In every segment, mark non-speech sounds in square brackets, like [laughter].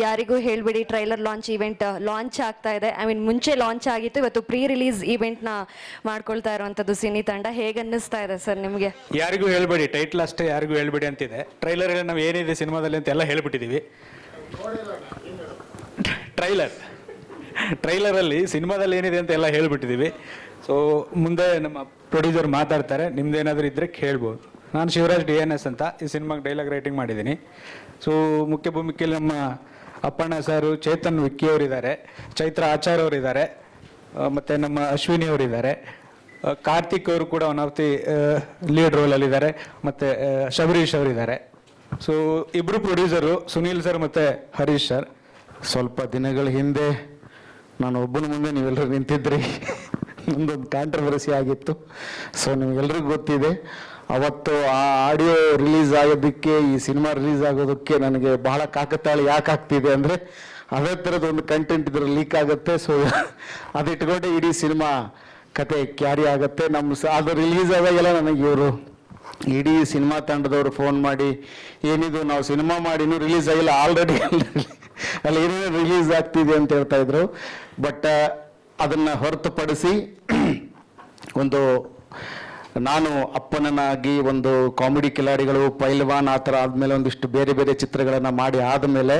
ಯಾರಿಗೂ ಹೇಳ್ಬಿಡಿ trailer launch event launch ಆಗ್ತಾ ಇದೆ. ಐ ಮೀನ್ ಮುಂಚೆ ಲಾಂಚ್ ಆಗಿತ್ತು, ಇವತ್ತು ಪ್ರೀ ರಿಲೀಸ್ ಇವೆಂಟ್ನ ಮಾಡ್ಕೊಳ್ತಾ ಇರುವಂತದ್ದು ಸಿನಿ ತಂಡ. ಹೇಗೆ ಅನ್ನಿಸ್ತಾ ಇದೆ ಸರ್ ನಿಮಗೆ? ಯಾರಿಗೂ ಹೇಳ್ಬೇಡಿ ಟೈಟ್ಲ್ ಅಷ್ಟೇ ಯಾರಿಗೂ ಹೇಳ್ಬೇಡಿ ಅಂತಿದೆ. ಟ್ರೈಲರ್ ನಾವು ಏನಿದೆ ಸಿನಿಮಾದಲ್ಲಿ ಅಂತ ಎಲ್ಲ ಹೇಳ್ಬಿಟ್ಟಿದ್ದೀವಿ ಟ್ರೈಲರ್ ಟ್ರೈಲರಲ್ಲಿ ಸಿನಿಮಾದಲ್ಲಿ ಏನಿದೆ ಅಂತ ಎಲ್ಲ ಹೇಳ್ಬಿಟ್ಟಿದ್ದೀವಿ ಸೊ ಮುಂದೆ ನಮ್ಮ ಪ್ರೊಡ್ಯೂಸರ್ ಮಾತಾಡ್ತಾರೆ. ನಿಮ್ದೇನಾದರೂ ಇದ್ದರೆ ಕೇಳ್ಬೋದು. ನಾನು ಶಿವರಾಜ್ ಡಿ ಎನ್ ಎಸ್ ಅಂತ ಈ ಸಿನಿಮಾಗೆ ಡೈಲಾಗ್ ರೈಟಿಂಗ್ ಮಾಡಿದ್ದೀನಿ. ಸೊ ಮುಖ್ಯ ಭೂಮಿಕೆಯಲ್ಲಿ ನಮ್ಮ ಅಪ್ಪಣ್ಣ ಸರ್ ಚೇತನ್ ವಿಕ್ಕಿ ಅವರಿದ್ದಾರೆ, ಚೈತ್ರ ಆಚಾರ್ ಅವರಿದ್ದಾರೆ ಮತ್ತು ನಮ್ಮ ಅಶ್ವಿನಿ ಅವರಿದ್ದಾರೆ. ಕಾರ್ತಿಕ್ ಅವರು ಕೂಡ one of the lead role ಇದ್ದಾರೆ, ಮತ್ತೆ ಶಬರೀಶ್ ಅವರಿದ್ದಾರೆ. ಸೊ ಇಬ್ರು ಪ್ರೊಡ್ಯೂಸರು ಸುನೀಲ್ ಸರ್ ಮತ್ತೆ ಹರೀಶ್ ಸರ್ ಸ್ವಲ್ಪ ದಿನಗಳ ಹಿಂದೆ ನಾನು ಒಬ್ಬನ ಮುಂದೆ ನೀವೆಲ್ಲರೂ ನಿಂತಿದ್ರಿ. [laughs] ನಮ್ದೊಂದು ಕಾಂಟ್ರವರ್ಸಿ ಆಗಿತ್ತು. ಸೊ ನಿಮಗೆಲ್ರಿಗೂ ಗೊತ್ತಿದೆ. ಅವತ್ತು ಆ ಆಡಿಯೋ ರಿಲೀಸ್ ಆಗೋದಕ್ಕೆ, ಈ ಸಿನಿಮಾ ರಿಲೀಸ್ ಆಗೋದಕ್ಕೆ ನನಗೆ ಬಹಳ ಕಾಕತಾಳಿ ಯಾಕೆ ಆಗ್ತಿದೆ ಅಂದರೆ ಅದೇ ಥರದ ಒಂದು ಕಂಟೆಂಟ್ ಇದ್ರ ಲೀಕ್ ಆಗುತ್ತೆ. ಸೊ [laughs] ಅದಿಟ್ಕೊಂಡೆ ಇಡೀ ಸಿನಿಮಾ ಕತೆ ಕ್ಯಾರಿ ಆಗುತ್ತೆ. ನಮ್ಮ ಅದು ರಿಲೀಸ್ ಆದಾಗೆಲ್ಲ ನನಗೆ ಇವರು ಇಡೀ ಸಿನಿಮಾ ತಂಡದವರು ಫೋನ್ ಮಾಡಿ, ಏನಿದು ನಾವು ಸಿನಿಮಾ ಮಾಡಿ ಇನ್ನೂ ರಿಲೀಸ್ ಆಗಿಲ್ಲ ಆಲ್ರೆಡಿ [laughs] ಅಲ್ಲಿ ಏನೇನು ರಿಲೀಸ್ ಆಗ್ತಿದೆ ಅಂತ ಹೇಳ್ತಾ ಇದ್ರು. ಬಟ್ ಅದನ್ನು ಹೊರತುಪಡಿಸಿ [clears throat] ಒಂದು ನಾನು ಅಪ್ಪನನ್ನಾಗಿ ಒಂದು ಕಾಮಿಡಿ ಕಿಲಾಡಿಗಳು, ಪೈಲ್ವಾನ್ ಆ ಥರ ಆದಮೇಲೆ ಒಂದಿಷ್ಟು ಬೇರೆ ಬೇರೆ ಚಿತ್ರಗಳನ್ನು ಮಾಡಿ ಆದಮೇಲೆ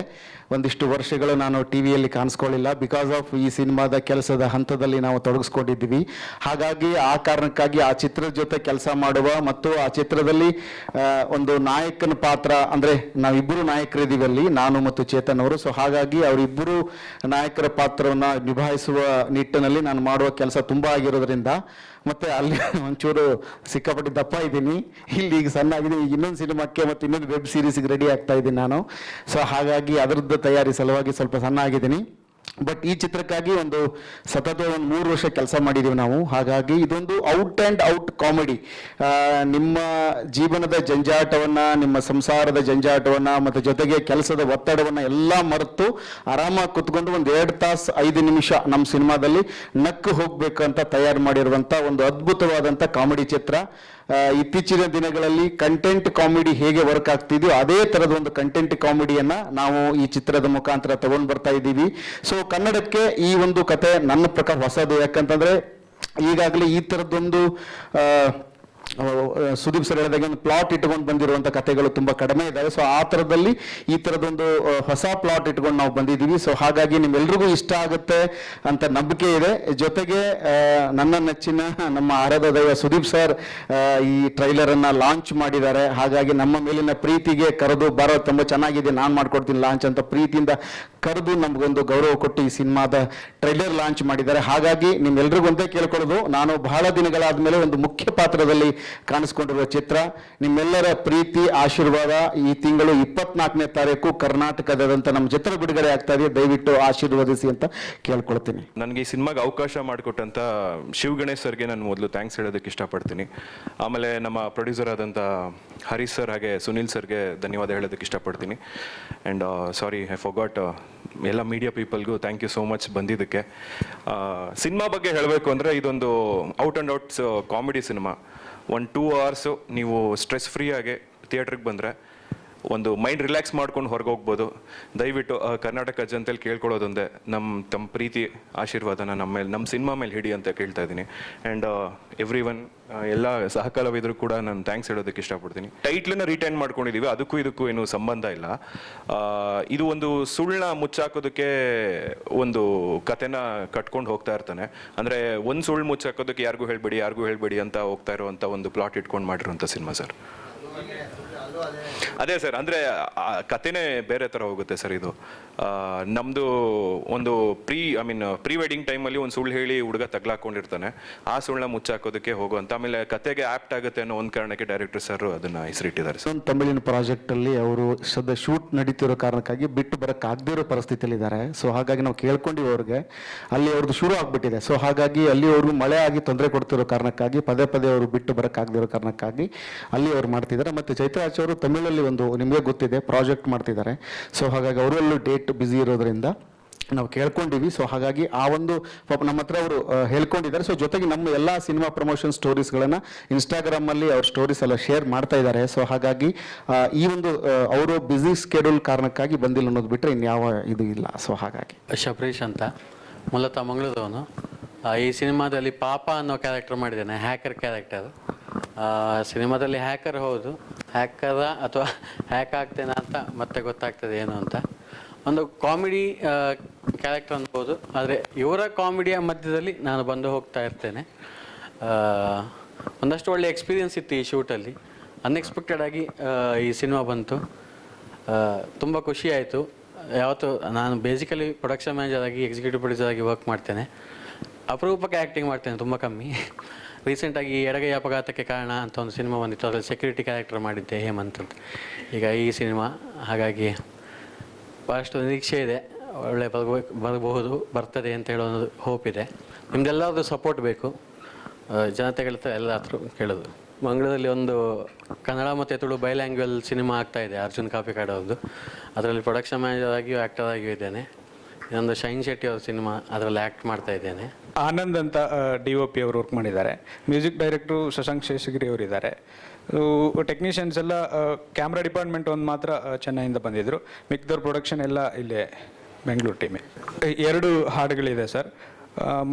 ಒಂದಿಷ್ಟು ವರ್ಷಗಳು ನಾನು ಟಿ ವಿಯಲ್ಲಿ ಕಾಣಿಸ್ಕೊಳ್ಳಿಲ್ಲ. ಬಿಕಾಸ್ ಆಫ್ ಈ ಸಿನಿಮಾದ ಕೆಲಸದ ಹಂತದಲ್ಲಿ ನಾವು ತೊಡಗಿಸ್ಕೊಂಡಿದ್ದೀವಿ. ಹಾಗಾಗಿ ಆ ಕಾರಣಕ್ಕಾಗಿ ಆ ಚಿತ್ರದ ಜೊತೆ ಕೆಲಸ ಮಾಡುವ ಮತ್ತು ಆ ಚಿತ್ರದಲ್ಲಿ ಒಂದು ನಾಯಕನ ಪಾತ್ರ, ಅಂದರೆ ನಾವಿಬ್ಬರು ನಾಯಕರಿದ್ದೀವಿ ಅಲ್ಲಿ ನಾನು ಮತ್ತು ಚೇತನ್ ಅವರು. ಸೊ ಹಾಗಾಗಿ ಅವರಿಬ್ಬರು ನಾಯಕರ ಪಾತ್ರವನ್ನು ನಿಭಾಯಿಸುವ ನಿಟ್ಟಿನಲ್ಲಿ ನಾನು ಮಾಡುವ ಕೆಲಸ ತುಂಬ ಆಗಿರೋದ್ರಿಂದ ಮತ್ತೆ ಅಲ್ಲಿ [laughs] ಒಂಚೂರು ಸಿಕ್ಕಾಪಟ್ಟೆ ದಪ್ಪ ಇದ್ದೀನಿ. ಇಲ್ಲಿ ಈಗ ಸಣ್ಣ ಆಗಿದ್ದೀನಿ ಈಗ ಇನ್ನೊಂದು ಸಿನಿಮಾಕ್ಕೆ ಮತ್ತು ಇನ್ನೊಂದು ವೆಬ್ ಸೀರೀಸ್ಗೆ ರೆಡಿ ಆಗ್ತಾ ಇದ್ದೀನಿ ನಾನು. ಸೊ ಹಾಗಾಗಿ ಅದರದ್ದು ತಯಾರಿ ಸಲುವಾಗಿ ಸ್ವಲ್ಪ ಸಣ್ಣ ಆಗಿದ್ದೀನಿ ಬಟ್ ಈ ಚಿತ್ರಕ್ಕಾಗಿ ಒಂದು ಸತತ ಒಂದು ಮೂರು ವರ್ಷ ಕೆಲಸ ಮಾಡಿದ್ದೀವಿ ನಾವು. ಹಾಗಾಗಿ ಇದೊಂದು ಔಟ್ ಆ್ಯಂಡ್ ಔಟ್ ಕಾಮಿಡಿ ನಿಮ್ಮ ಜೀವನದ ಜಂಜಾಟವನ್ನು, ನಿಮ್ಮ ಸಂಸಾರದ ಜಂಜಾಟವನ್ನು, ಮತ್ತು ಜೊತೆಗೆ ಕೆಲಸದ ಒತ್ತಡವನ್ನು ಎಲ್ಲ ಮರೆತು ಆರಾಮಾಗಿ ಕುತ್ಕೊಂಡು ಒಂದು ಎರಡು ತಾಸು ಐದು ನಿಮಿಷ ನಮ್ಮ ಸಿನಿಮಾದಲ್ಲಿ ನಕ್ಕು ಹೋಗ್ಬೇಕಂತ ತಯಾರು ಮಾಡಿರುವಂಥ ಒಂದು ಅದ್ಭುತವಾದಂಥ ಕಾಮಿಡಿ ಚಿತ್ರ. ಇತ್ತೀಚಿನ ದಿನಗಳಲ್ಲಿ ಕಂಟೆಂಟ್ ಕಾಮಿಡಿ ಹೇಗೆ ವರ್ಕ್ ಆಗ್ತಿದೆಯೋ ಅದೇ ಥರದ ಒಂದು ಕಂಟೆಂಟ್ ಕಾಮಿಡಿಯನ್ನ ನಾವು ಈ ಚಿತ್ರದ ಮುಖಾಂತರ ತಗೊಂಡು ಬರ್ತಾ ಇದ್ದೀವಿ. ಸೊ ಕನ್ನಡಕ್ಕೆ ಈ ಒಂದು ಕತೆ ನನ್ನ ಪ್ರಕಾರ ಹೊಸದು. ಯಾಕಂತಂದ್ರೆ ಈಗಾಗಲೇ ಈ ಥರದ್ದೊಂದು ಸುದೀಪ್ ಸರ್ ಹೇಳಿದಾಗೆ ಒಂದು ಪ್ಲಾಟ್ ಇಟ್ಕೊಂಡು ಬಂದಿರುವಂತ ಕಥೆಗಳು ತುಂಬಾ ಕಡಿಮೆ ಇದ್ದಾವೆ ಸೊ ಆ ಥರದಲ್ಲಿ ಈ ಥರದೊಂದು ಹೊಸ ಪ್ಲಾಟ್ ಇಟ್ಕೊಂಡು ನಾವು ಬಂದಿದ್ದೀವಿ. ಸೊ ಹಾಗಾಗಿ ನಿಮ್ಮೆಲ್ರಿಗೂ ಇಷ್ಟ ಆಗುತ್ತೆ ಅಂತ ನಂಬಿಕೆ ಇದೆ. ಜೊತೆಗೆ ನನ್ನ ನೆಚ್ಚಿನ ನಮ್ಮ ಆರಾಧ ದೈವ ಸುದೀಪ್ ಸರ್ ಈ ಟ್ರೈಲರ್ ಅನ್ನ ಲಾಂಚ್ ಮಾಡಿದ್ದಾರೆ. ಹಾಗಾಗಿ ನಮ್ಮ ಮೇಲಿನ ಪ್ರೀತಿಗೆ ಕರೆದು ಬರೋ ತುಂಬಾ ಚೆನ್ನಾಗಿದೆ. ನಾನು ಮಾಡ್ಕೊಡ್ತೀನಿ ಲಾಂಚ್ ಅಂತ ಪ್ರೀತಿಯಿಂದ ಕರೆದು ನಮಗೊಂದು ಗೌರವ ಕೊಟ್ಟು ಈ ಸಿನಿಮಾದ ಟ್ರೈಲರ್ ಲಾಂಚ್ ಮಾಡಿದ್ದಾರೆ. ಹಾಗಾಗಿ ನಿಮ್ಮೆಲ್ರಿಗೂ ಒಂದೇ ಕೇಳ್ಕೊಳ್ಳೋದು, ನಾನು ಬಹಳ ದಿನಗಳಾದ ಮೇಲೆ ಒಂದು ಮುಖ್ಯ ಪಾತ್ರದಲ್ಲಿ ಕಾಣಿಸ್ಕೊಂಡಿರುವ ಚಿತ್ರ. ನಿಮ್ಮೆಲ್ಲರ ಪ್ರೀತಿ, ಆಶೀರ್ವಾದ ಈ ತಿಂಗಳು ಇಪ್ಪತ್ನಾಲ್ಕನೇ ತಾರೀಕು ಕರ್ನಾಟಕದಾದಂಥ ನಮ್ಮ ಚಿತ್ರ ಬಿಡುಗಡೆ ಆಗ್ತಾ ಇದೆ. ದಯವಿಟ್ಟು ಆಶೀರ್ವದಿಸಿ ಅಂತ ಕೇಳ್ಕೊಳ್ತೀನಿ. ನನಗೆ ಈ ಸಿನಿಮಾಗೆ ಅವಕಾಶ ಮಾಡಿಕೊಟ್ಟಂತ ಶಿವ ಗಣೇಶ್ ಸರ್ಗೆ ನಾನು ಮೊದಲು ಥ್ಯಾಂಕ್ಸ್ ಹೇಳೋದಕ್ಕೆ ಇಷ್ಟಪಡ್ತೀನಿ. ಆಮೇಲೆ ನಮ್ಮ ಪ್ರೊಡ್ಯೂಸರ್ ಆದಂಥ ಹರೀಶ್ ಸರ್ ಹಾಗೆ ಸುನಿಲ್ ಸರ್ಗೆ ಧನ್ಯವಾದ ಹೇಳೋದಕ್ಕೆ ಇಷ್ಟಪಡ್ತೀನಿ. ಆ್ಯಂಡ್ ಸಾರಿ ಐ ಫೊಗಾಟ್ ಎಲ್ಲ ಮೀಡಿಯಾ ಪೀಪಲ್ಗೂ ಥ್ಯಾಂಕ್ ಯು ಸೋ ಮಚ್ ಬಂದಿದ್ದಕ್ಕೆ. ಸಿನಿಮಾ ಬಗ್ಗೆ ಹೇಳಬೇಕು ಅಂದರೆ ಇದೊಂದು out and outs comedy cinema. ಒಂದು ಟೂ ಅವರ್ಸು ನೀವು ಸ್ಟ್ರೆಸ್ ಫ್ರೀ ಆಗಿ ಥಿಯೇಟ್ರಿಗೆ ಬಂದರೆ ಒಂದು ಮೈಂಡ್ ರಿಲ್ಯಾಕ್ಸ್ ಮಾಡ್ಕೊಂಡು ಹೊರಗೆ ಹೋಗ್ಬೋದು. ದಯವಿಟ್ಟು ಕರ್ನಾಟಕ ಜನತೆಲಿ ಕೇಳ್ಕೊಳ್ಳೋದೊಂದೇ ನಮ್ಮ ತಮ್ಮ ಪ್ರೀತಿ, ಆಶೀರ್ವಾದನ ನಮ್ಮ ಮೇಲೆ ನಮ್ಮ ಸಿನಿಮಾ ಮೇಲೆ ಹಿಡಿ ಅಂತ ಕೇಳ್ತಾ ಇದ್ದೀನಿ. ಆ್ಯಂಡ್ ಎವ್ರಿ ಒನ್ ಎಲ್ಲ ಸಹಕಲಾವಿದರು ಕೂಡ ನಾನು ಥ್ಯಾಂಕ್ಸ್ ಹೇಳೋದಕ್ಕೆ ಇಷ್ಟಪಡ್ತೀನಿ. ಟೈಟ್ಲನ್ನ ರಿಟೈನ್ ಮಾಡ್ಕೊಂಡಿದ್ದೀವಿ ಅದಕ್ಕೂ ಇದಕ್ಕೂ ಏನು ಸಂಬಂಧ ಇಲ್ಲ. ಇದು ಒಂದು ಸುಳ್ಳನ್ನ ಮುಚ್ಚಾಕೋದಕ್ಕೆ ಒಂದು ಕತೆನ ಕಟ್ಕೊಂಡು ಹೋಗ್ತಾ ಇರ್ತಾನೆ. ಅಂದರೆ ಒಂದು ಸುಳ್ಳು ಮುಚ್ಚಾಕೋದಕ್ಕೆ ಯಾರಿಗೂ ಹೇಳಬೇಡಿ ಯಾರಿಗೂ ಹೇಳಬೇಡಿ ಅಂತ ಹೋಗ್ತಾ ಇರುವಂಥ ಒಂದು ಪ್ಲಾಟ್ ಇಟ್ಕೊಂಡು ಮಾಡಿರುವಂಥ ಸಿನಿಮಾ ಸರ್. ಅದೇ ಸರ್, ಅಂದ್ರೆ ಕತೆನೇ ಬೇರೆ ತರ ಹೋಗುತ್ತೆ ಸರ್ ಇದು. ನಮ್ದು ಒಂದು pre I mean pre wedding ಟೈಮಲ್ಲಿ ಒಂದು ಸುಳ್ಳು ಹೇಳಿ ಹುಡುಗ ತಗ್ಲಾಕೊಂಡಿರ್ತಾನೆ. ಆ ಸುಳ್ಳನ್ನ ಮುಚ್ಚಾಕೋದಕ್ಕೆ ಹೋಗುವಂತ, ಆಮೇಲೆ ಕತೆಗೆ ಆಪ್ಟ್ ಆಗುತ್ತೆ ಅನ್ನೋ ಒಂದು ಕಾರಣಕ್ಕೆ ಡೈರೆಕ್ಟರ್ ಸರ್ ಅದನ್ನ ಹೆಸರಿಟ್ಟಿದ್ದಾರೆ ಸರ್. ಒಂದು ತಮಿಳಿನ ಪ್ರಾಜೆಕ್ಟ್ ಅಲ್ಲಿ ಅವರು ಸದ್ಯ ಶೂಟ್ ನಡೀತಿರೋ ಕಾರಣಕ್ಕಾಗಿ ಬಿಟ್ಟು ಬರಕ್ ಆಗದೇ ಇರೋ ಪರಿಸ್ಥಿತಿಯಲ್ಲಿ ಇದ್ದಾರೆ. ಸೊ ಹಾಗಾಗಿ ನಾವು ಕೇಳ್ಕೊಂಡಿವಿ ಅವ್ರಿಗೆ. ಅಲ್ಲಿ ಅವ್ರದ್ದು ಶುರು ಆಗ್ಬಿಟ್ಟಿದೆ. ಸೊ ಹಾಗಾಗಿ ಅಲ್ಲಿ ಅವರು ಮಳೆ ಆಗಿ ತೊಂದರೆ ಕೊಡ್ತಿರೋ ಕಾರಣಕ್ಕಾಗಿ ಪದೇ ಪದೇ ಅವರು ಬಿಟ್ಟು ಬರಕ್ ಆಗದೇ ಇರೋ ಕಾರಣಕ್ಕಾಗಿ ಅಲ್ಲಿ ಅವ್ರು ಮಾಡ್ತಿದ್ದಾರೆ. ಮತ್ತೆ ಚೈತ್ರ ಆಚೆ ಅವರು ತಮಿಳಲ್ಲಿ ಒಂದು ನಿಮಗೆ ಗೊತ್ತಿದೆ, ಪ್ರಾಜೆಕ್ಟ್ ಮಾಡ್ತಿದ್ದಾರೆ. ಸೊ ಹಾಗಾಗಿ ಅವರಲ್ಲೂ ಡೇಟ್ ಬ್ಯುಸಿ ಇರೋದ್ರಿಂದ ನಾವು ಕೇಳ್ಕೊಂಡಿವಿ. ಸೊ ಹಾಗಾಗಿ ಆ ಒಂದು ಪಾಪ ನಮ್ಮ ಹತ್ರ ಅವರು ಹೇಳ್ಕೊಂಡಿದ್ದಾರೆ. ಸೊ ಜೊತೆಗೆ ನಮ್ಮ ಎಲ್ಲ ಸಿನಿಮಾ ಪ್ರಮೋಷನ್ ಸ್ಟೋರೀಸ್ಗಳನ್ನು ಇನ್ಸ್ಟಾಗ್ರಾಮಲ್ಲಿ ಅವ್ರ ಸ್ಟೋರೀಸ್ ಎಲ್ಲ ಶೇರ್ ಮಾಡ್ತಾ ಇದ್ದಾರೆ. ಸೊ ಹಾಗಾಗಿ ಈ ಒಂದು ಅವರು ಬ್ಯುಸಿ ಸ್ಕೆಡ್ಯೂಲ್ ಕಾರಣಕ್ಕಾಗಿ ಬಂದಿಲ್ಲ ಅನ್ನೋದು ಬಿಟ್ಟರೆ ಇನ್ಯಾವ ಇದು ಇಲ್ಲ. ಸೊ ಹಾಗಾಗಿ. ಶಬರೀಶ್ ಅಂತ. ಮೂಲತಃ ಮಂಗಳೂರವನು. ಈ ಸಿನಿಮಾದಲ್ಲಿ ಪಾಪ ಅನ್ನೋ ಕ್ಯಾರೆಕ್ಟರ್ ಮಾಡಿದ್ದೇನೆ. ಹ್ಯಾಕರ್ ಕ್ಯಾರೆಕ್ಟರ್ ಸಿನಿಮಾದಲ್ಲಿ ಹ್ಯಾಕರ್ ಹೌದು. ಹ್ಯಾಕರ ಅಥವಾ ಹ್ಯಾಕ್ ಆಗ್ತೇನೆ ಅಂತ ಮತ್ತೆ ಗೊತ್ತಾಗ್ತದೆ ಏನು ಅಂತ. ಒಂದು ಕಾಮಿಡಿ ಕ್ಯಾರೆಕ್ಟರ್ ಅನ್ಬೋದು. ಆದರೆ ಇವರ ಕಾಮಿಡಿಯ ಮಧ್ಯದಲ್ಲಿ ನಾನು ಬಂದು ಹೋಗ್ತಾ ಇರ್ತೇನೆ. ಒಂದಷ್ಟು ಒಳ್ಳೆ ಎಕ್ಸ್ಪೀರಿಯನ್ಸ್ ಇತ್ತು ಈ ಶೂಟಲ್ಲಿ ಅನ್ಎಕ್ಸ್ಪೆಕ್ಟೆಡ್ ಆಗಿ ಈ ಸಿನಿಮಾ ಬಂತು. ತುಂಬ ಖುಷಿ ಆಯಿತು. ಯಾವತ್ತು ನಾನು ಬೇಸಿಕಲಿ ಪ್ರೊಡಕ್ಷನ್ ಮ್ಯಾನೇಜರ್ ಆಗಿ ಎಕ್ಸಿಕ್ಯೂಟಿವ್ ಪ್ರೊಡ್ಯೂಸರ್ ಆಗಿ ವರ್ಕ್ ಮಾಡ್ತೇನೆ. ಅಪರೂಪಕ್ಕೆ ಆ್ಯಕ್ಟಿಂಗ್ ಮಾಡ್ತೇನೆ, ತುಂಬ ಕಮ್ಮಿ. ರೀಸೆಂಟಾಗಿ ಎಡಗೈ ಅಪಘಾತಕ್ಕೆ ಕಾರಣ ಅಂತ ಒಂದು ಸಿನಿಮಾ ಬಂದಿತ್ತು. ಅದರಲ್ಲಿ ಸೆಕ್ಯೂರಿಟಿ ಕ್ಯಾರೆಕ್ಟರ್ ಮಾಡಿದ್ದೆ ಹೇಮಂತ್ ಅಂತ. ಈಗ ಈ ಸಿನಿಮಾ, ಹಾಗಾಗಿ ಭಾಳಷ್ಟು ನಿರೀಕ್ಷೆ ಇದೆ. ಒಳ್ಳೆ ಬರ್ಬೇಕು ಬರಬಹುದು, ಬರ್ತದೆ ಅಂತ ಹೇಳೋ ಒಂದು ಹೋಪ್ ಇದೆ. ನಿಮ್ದೆಲ್ಲರದ್ದು ಸಪೋರ್ಟ್ ಬೇಕು. ಜನತೆಗಳ ಎಲ್ಲ ಹತ್ರ ಕೇಳೋದು. ಮಂಗಳೂರಲ್ಲಿ ಒಂದು ಕನ್ನಡ ಮತ್ತು ತುಳು ಬೈಲ್ಯಾಂಗ್ವೇಜ್ ಸಿನಿಮಾ ಆಗ್ತಾ ಇದೆ, ಅರ್ಜುನ್ ಕಾಫಿ ಕಾಡೋದು ಅದರಲ್ಲಿ ಪ್ರೊಡಕ್ಷನ್ ಮ್ಯಾನೇಜರ್ ಆಗಿಯೂ ಆ್ಯಕ್ಟರ್ ಆಗಿಯೂ ಇದ್ದೇನೆ. ಇನ್ನೊಂದು ಶೈನ್ ಶೆಟ್ಟಿ ಅವ್ರ ಸಿನಿಮಾ ಅದರಲ್ಲಿ ಆ್ಯಕ್ಟ್ ಮಾಡ್ತಾ ಇದ್ದೇನೆ. ಆನಂದ್ ಅಂತ ಡಿ ಒ ಪಿ ಅವರು ವರ್ಕ್ ಮಾಡಿದ್ದಾರೆ. ಮ್ಯೂಸಿಕ್ ಡೈರೆಕ್ಟ್ರು ಶಶಾಂಕ್ ಶೇಷಗಿರಿ ಅವರಿದ್ದಾರೆ ಟೆಕ್ನಿಷಿಯನ್ಸ್ ಎಲ್ಲ ಕ್ಯಾಮ್ರಾ ಡಿಪಾರ್ಟ್ಮೆಂಟ್ ಒಂದು ಮಾತ್ರ ಚೆನ್ನೈಯಿಂದ ಬಂದಿದ್ದರು ಮಿಕ್ದವ್ರ ಪ್ರೊಡಕ್ಷನ್ ಎಲ್ಲ ಇಲ್ಲೇ ಬೆಂಗಳೂರು ಟೀಮೇ ಎರಡು ಹಾಡುಗಳಿದೆ ಸರ್.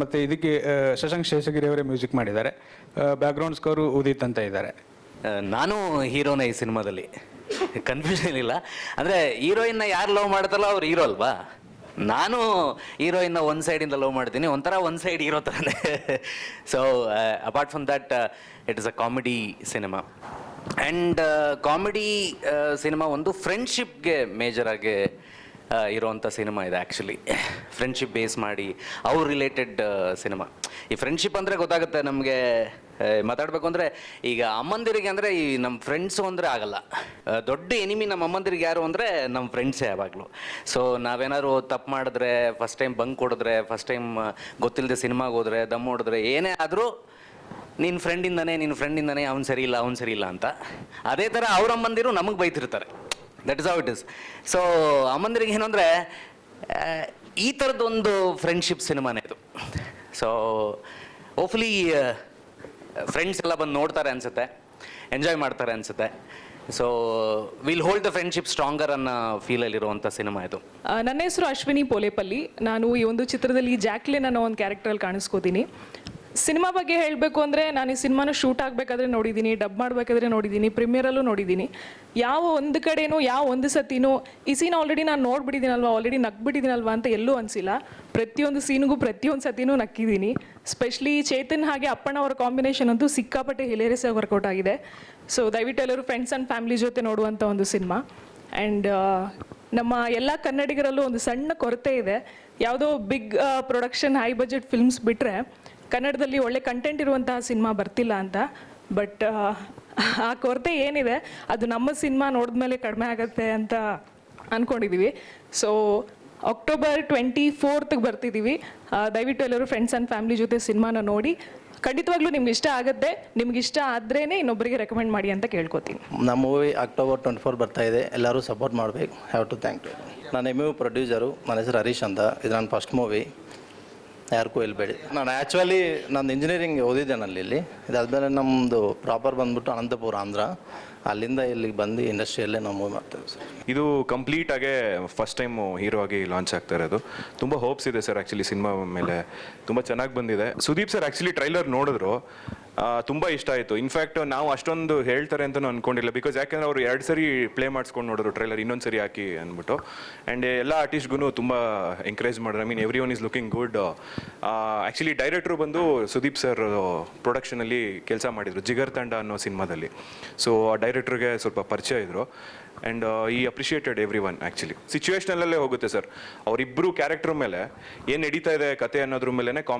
ಮತ್ತು ಮತ್ತೆ ಇದಕ್ಕೆ ಶಶಾಂಕ್ ಶೇಷಗಿರಿ ಅವರೇ ಮ್ಯೂಸಿಕ್ ಮಾಡಿದ್ದಾರೆ. ಬ್ಯಾಕ್ಗ್ರೌಂಡ್ ಸ್ಕೋರು ಉದಿತ್ ಅಂತ ಇದ್ದಾರೆ. ನಾನು ಹೀರೋನೇ ಈ ಸಿನಿಮಾದಲ್ಲಿ. ಕನ್ಫ್ಯೂಷನ್ ಇಲ್ಲ. ಅಂದರೆ ಹೀರೋಯಿನ್ನ ಯಾರು ಲವ್ ಮಾಡ್ತಾರಲ್ಲ ಅವ್ರು ಹೀರೋ ಅಲ್ವಾ? ನಾನು ಹೀರೋಯಿನ್ನ ಒಂದು ಸೈಡಿಂದ ಲವ್ ಮಾಡ್ತೀನಿ, ಒಂಥರ ಒಂದು ಸೈಡ್ ಹೀರೋ ಥರನೇ so apart from that it is a comedy cinema and comedy cinema ಒಂದು ಫ್ರೆಂಡ್ಶಿಪ್ಗೆ ಮೇಜರಾಗಿ ಇರೋವಂಥ ಸಿನಿಮಾ ಇದೆ ಆ್ಯಕ್ಚುಲಿ ಫ್ರೆಂಡ್ಶಿಪ್ ಬೇಸ್ ಮಾಡಿ, ಅವ್ರ ರಿಲೇಟೆಡ್ ಸಿನಿಮಾ ಈ ಫ್ರೆಂಡ್ಶಿಪ್ ಅಂದರೆ ಗೊತ್ತಾಗುತ್ತೆ ನಮಗೆ ಮಾತಾಡಬೇಕು ಅಂದರೆ ಈಗ ಅಮ್ಮಂದಿರಿಗೆ ಅಂದರೆ ಈ ನಮ್ಮ ಫ್ರೆಂಡ್ಸು ಅಂದರೆ ಆಗಲ್ಲ. ದೊಡ್ಡ ಎನಿಮಿ ನಮ್ಮ ಅಮ್ಮಂದಿರಿಗೆ ಯಾರು ಅಂದರೆ ನಮ್ಮ ಫ್ರೆಂಡ್ಸೇ ಯಾವಾಗಲೂ. ಸೊ ನಾವೇನಾದ್ರು ತಪ್ಪು ಮಾಡಿದ್ರೆ ಫಸ್ಟ್ ಟೈಮ್ ಬಂಕ್ ಕೊಡಿದ್ರೆ ಫಸ್ಟ್ ಟೈಮ್ ಗೊತ್ತಿಲ್ಲದೆ ಸಿನಿಮಾಗೆ ಹೋದ್ರೆ, ದಮ್ ಹೊಡಿದ್ರೆ, ಏನೇ ಆದರೂ ನಿನ್ನ ಫ್ರೆಂಡಿಂದನೇ ನಿನ್ನ ಫ್ರೆಂಡಿಂದನೇ ಅವ್ನು ಸರಿ ಇಲ್ಲ, ಅವ್ನು ಸರಿ ಇಲ್ಲ ಅಂತ. ಅದೇ ಥರ ಅವ್ರ ಅಮ್ಮಂದಿರು ನಮಗೆ ಬೈತಿರ್ತಾರೆ. That is how it is so ಅಮ್ಮಂದಿರಿಗೆ ಏನು ಅಂದರೆ ಈ ಥರದ್ದೊಂದು ಫ್ರೆಂಡ್ಶಿಪ್ ಸಿನಿಮಾನೇ ಇದು. ಸೊ ಹೋಪ್ಫುಲಿ ಫ್ರೆಂಡ್ಸ್ ಎಲ್ಲ ಬಂದು ನೋಡ್ತಾರೆ ಅನ್ಸುತ್ತೆ ಎಂಜಾಯ್ ಮಾಡ್ತಾರೆ ಅನ್ಸುತ್ತೆ. So will hold the friendship stronger ಅನ್ನೋ ಫೀಲಲ್ಲಿರುವಂಥ ಸಿನಿಮಾ ಇದು. ನನ್ನ ಹೆಸರು ಅಶ್ವಿನಿ ಪೋಲೆಪಲ್ಲಿ. ನಾನು ಈ ಒಂದು ಚಿತ್ರದಲ್ಲಿ ಜಾಕ್ಲಿನ್ ಅನ್ನೋ ಒಂದು ಕ್ಯಾರೆಕ್ಟರಲ್ಲಿ ಕಾಣಿಸ್ಕೋತೀನಿ. ಸಿನಿಮಾ ಬಗ್ಗೆ ಹೇಳಬೇಕು ಅಂದರೆ ನಾನು ಈ ಸಿನಿಮಾನ ಶೂಟ್ ಆಗಬೇಕಾದ್ರೆ ನೋಡಿದ್ದೀನಿ ಡಬ್ ಮಾಡಬೇಕಾದ್ರೆ ನೋಡಿದ್ದೀನಿ ಪ್ರೀಮಿಯರಲ್ಲೂ ನೋಡಿದ್ದೀನಿ ಯಾವ ಒಂದು ಕಡೆನೂ, ಯಾವ ಒಂದು ಸತಿನೂ ಈ ಸೀನ್ ಆಲ್ರೆಡಿ ನಾನು ನೋಡ್ಬಿಟ್ಟಿದ್ದೀನಲ್ವಾ ಆಲ್ರೆಡಿ ನಗ್ಬಿಟ್ಟಿದ್ದೀನಲ್ವಾ ಅಂತ ಎಲ್ಲೂ ಅನಿಸಿಲ್ಲ. ಪ್ರತಿಯೊಂದು ಸೀನ್ಗೂ ಪ್ರತಿಯೊಂದು ಸತಿನೂ ನಕ್ಕಿದ್ದೀನಿ. ಸ್ಪೆಷಲಿ ಚೇತನ್ ಹಾಗೆ ಅಪ್ಪಣ್ಣ ಅವರ ಕಾಂಬಿನೇಷನ್ ಅಂತೂ ಸಿಕ್ಕಾಪಟ್ಟೆ ಹಿಲೇರಿಯಸ್ ಆಗಿ ವರ್ಕೌಟ್ ಆಗಿದೆ. ಸೊ ದಯವಿಟ್ಟು ಎಲ್ಲರೂ ಫ್ರೆಂಡ್ಸ್ ಆ್ಯಂಡ್ ಫ್ಯಾಮಿಲಿ ಜೊತೆ ನೋಡುವಂಥ ಒಂದು ಸಿನಿಮಾ. ಆ್ಯಂಡ್ ನಮ್ಮ ಎಲ್ಲ ಕನ್ನಡಿಗರಲ್ಲೂ ಒಂದು ಸಣ್ಣ ಕೊರತೆ ಇದೆ. ಯಾವುದೋ big production high budget films ಬಿಟ್ಟರೆ ಕನ್ನಡದಲ್ಲಿ ಒಳ್ಳೆ ಕಂಟೆಂಟ್ ಇರುವಂತಹ ಸಿನಿಮಾ ಬರ್ತಿಲ್ಲ ಅಂತ ಬಟ್ ಆ ಕೊರತೆ ಏನಿದೆ, ಅದು ನಮ್ಮ ಸಿನಿಮಾ ನೋಡಿದ್ಮೇಲೆ ಕಡಿಮೆ ಆಗುತ್ತೆ ಅಂತ ಅಂದ್ಕೊಂಡಿದ್ದೀವಿ ಸೊ ಅಕ್ಟೋಬರ್ ಟ್ವೆಂಟಿ ಫೋರ್ತ್ಗೆ ಬರ್ತಿದ್ದೀವಿ ದಯವಿಟ್ಟು ಎಲ್ಲರೂ ಫ್ರೆಂಡ್ಸ್ ಆ್ಯಂಡ್ ಫ್ಯಾಮಿಲಿ ಜೊತೆ ಸಿನಿಮಾನ ನೋಡಿ, ಖಂಡಿತವಾಗ್ಲೂ ನಿಮ್ಗೆ ಇಷ್ಟ ಆಗುತ್ತೆ, ನಿಮ್ಗೆ ಇಷ್ಟ ಆದ್ರೇ ಇನ್ನೊಬ್ಬರಿಗೆ ರೆಕಮೆಂಡ್ ಮಾಡಿ ಅಂತ ಕೇಳ್ಕೊತೀನಿ. ನಮ್ಮ ಮೂವಿ ಅಕ್ಟೋಬರ್ ಟ್ವೆಂಟಿ ಫೋರ್ ಬರ್ತಾ ಇದೆ, ಎಲ್ಲರೂ ಸಪೋರ್ಟ್ ಮಾಡಬೇಕು. ಹ್ಯಾವ್ ಟು ಥ್ಯಾಂಕ್ ಯು ನಾನು ಎಂ ಯು ಪ್ರೊಡ್ಯೂಸರು ನನ್ನ ಹೆಸರು ಹರೀಶ್ ಅಂತ, ಇದು ನನ್ನ ಫಸ್ಟ್ ಮೂವಿ ಯಾರಿಗೂ ಹೇಳ್ಬೇಡಿ. ನಾನು ಆ್ಯಕ್ಚುಲಿ ನಾನು ಇಂಜಿನಿಯರಿಂಗ್ ಓದಿದ್ದೆ ನಲ್ಲಿ ಇಲ್ಲಿ. ಇದಾದ್ಮೇಲೆ ನಮ್ಮದು ಪ್ರಾಪರ್ ಬಂದ್ಬಿಟ್ಟು ಅನಂತಪುರ ಆಂಧ್ರ. ಅಲ್ಲಿಂದ ಇಲ್ಲಿಗೆ ಬಂದು ಇಂಡಸ್ಟ್ರಿಯಲ್ಲೇ ನಾವು ಮೂವ್ ಮಾಡ್ತೇವೆ ಸರ್. ಇದು ಕಂಪ್ಲೀಟ್ ಆಗಿ ಫಸ್ಟ್ ಟೈಮ್ ಹೀರೋ ಆಗಿ ಲಾಂಚ್ ಆಗ್ತಾ ಇರೋದು. ತುಂಬ ಹೋಪ್ಸ್ ಇದೆ ಸರ್ ಆ್ಯಕ್ಚುಲಿ ಸಿನಿಮಾ ಮೇಲೆ. ತುಂಬ ಚೆನ್ನಾಗಿ ಬಂದಿದೆ. ಸುದೀಪ್ ಸರ್ ಆ್ಯಕ್ಚುಲಿ ಟ್ರೈಲರ್ ನೋಡಿದ್ರು. ತುಂಬ ಇಷ್ಟ ಆಯಿತು. ಇನ್ಫ್ಯಾಕ್ಟ್ ನಾವು ಅಷ್ಟೊಂದು ಹೇಳ್ತಾರೆ ಅಂತ ಅನ್ಕೊಂಡಿಲ್ಲ. ಬಿಕಾಸ್ ಯಾಕೆಂದ್ರೆ ಅವರು ಎರಡು ಸರಿ ಪ್ಲೇ ಮಾಡಿಸ್ಕೊಂಡು ನೋಡಿದ್ರು ಟ್ರೈಲರ್ ಇನ್ನೊಂದು ಸರಿ ಹಾಕಿ ಅಂದ್ಬಿಟ್ಟು. ಆ್ಯಂಡ್ ಎಲ್ಲ ಆರ್ಟಿಸ್ಟ್ಗೂ ತುಂಬ ಎಂಕರೇಜ್ ಮಾಡಿದ್ರು. I mean everyone is looking good actually director ಬಂದು ಸುದೀಪ್ ಸರ್ ಪ್ರೊಡಕ್ಷನಲ್ಲಿ ಕೆಲಸ ಮಾಡಿದರು, ಜಿಗರ್ ತಂಡ ಅನ್ನೋ ಸಿನಿಮಾದಲ್ಲಿ. ಸೊ ಆ ಡೈರೆಕ್ಟ್ರಿಗೆ ಸ್ವಲ್ಪ ಪರಿಚಯ ಇದ್ದರು ಆ್ಯಂಡ್ ಈ ಅಪ್ರಿಷಿಯೇಟೆಡ್ ಎವ್ರಿ ಒನ್ ಆ್ಯಕ್ಚುಲಿ ಸಿಚುವೇಶನಲ್ಲೇ ಹೋಗುತ್ತೆ ಸರ್ ಅವರಿಬ್ಬರು ಕ್ಯಾರೆಕ್ಟರ್ ಮೇಲೆ ಏನು ನಡೀತಾ ಇದೆ ಕತೆ ಅನ್ನೋದ್ರ ಮೇಲೆ ಕಾಮಿಡಿ